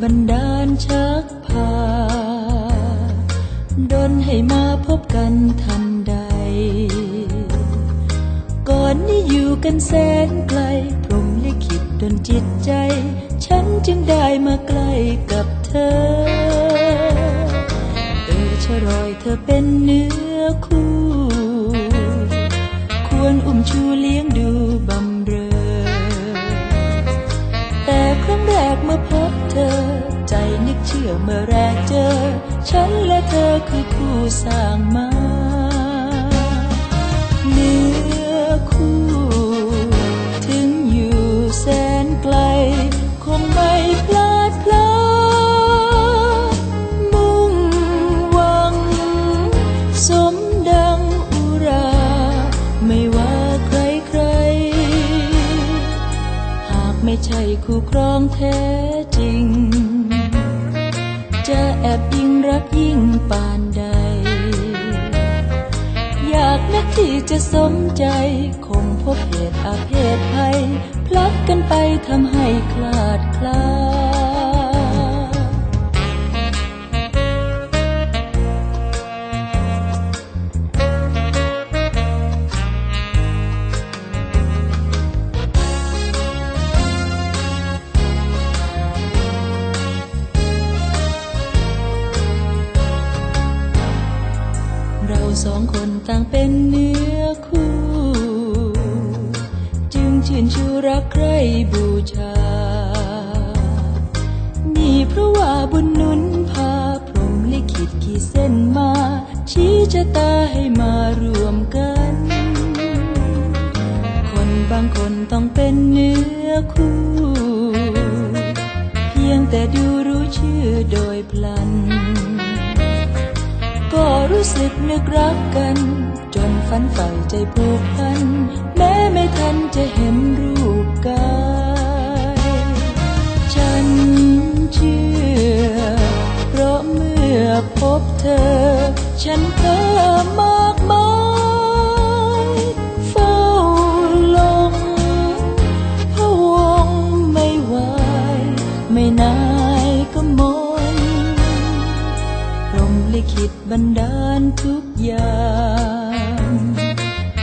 บันดาลชักพาดนให้มาพบกันทันใด ก่อนนี้อยู่กันแสนไกล พรหมลิขิตดนจิตใจ ฉันจึงได้มาใกล้กับเธอ เออชรอยเธอเป็นเนื้อคู่ ควรอุ้มชูเลี้ยงดู เชื่อเมื่อแรกเจอ ฉันและเธอคือคู่สร้างมาเนื้อคู่ ถึงอยู่แสนไกล คงไม่พลาดพลาดมุ่งหวัง สมดังอุรา ไม่ว่าใครใคร หากไม่ใช่คู่ครองแท้จริง แอบยิ่งรักยิ่งปานใด อยากนักที่จะสมใจ คงพบเหตุอาเพศภัยพลัดกันไปทำให้คลาดคลา สองคนต่างเป็นเนื้อคู่ จึงชื่นชูรักใครบูชา นี่เพราะว่าบุญนุนพา พรหมลิขิตขีดเส้นมา ชี้ชะตาให้มารวมกัน คนบางคนต้องเป็นเนื้อคู่ เพียงแต่ดูรู้ชื่อโดยพลัน ก็รู้สึกนึกรักกัน จนฝันใฝ่ใจผูกพัน แม้ไม่ทันจะเห็นรูปกายฉันเชื่อ เพราะเมื่อพบเธอ ฉันเพ้อมากมายเฝ้าลงพะวงไม่ไหวไม่นาย ขิตบันดาลทุกอย่าง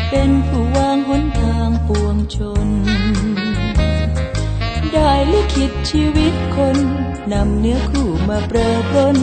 เป็นผู้วางหนทางปวงชน ได้ลิขิตชีวิตคน นำเนื้อคู่มาเปรอปรน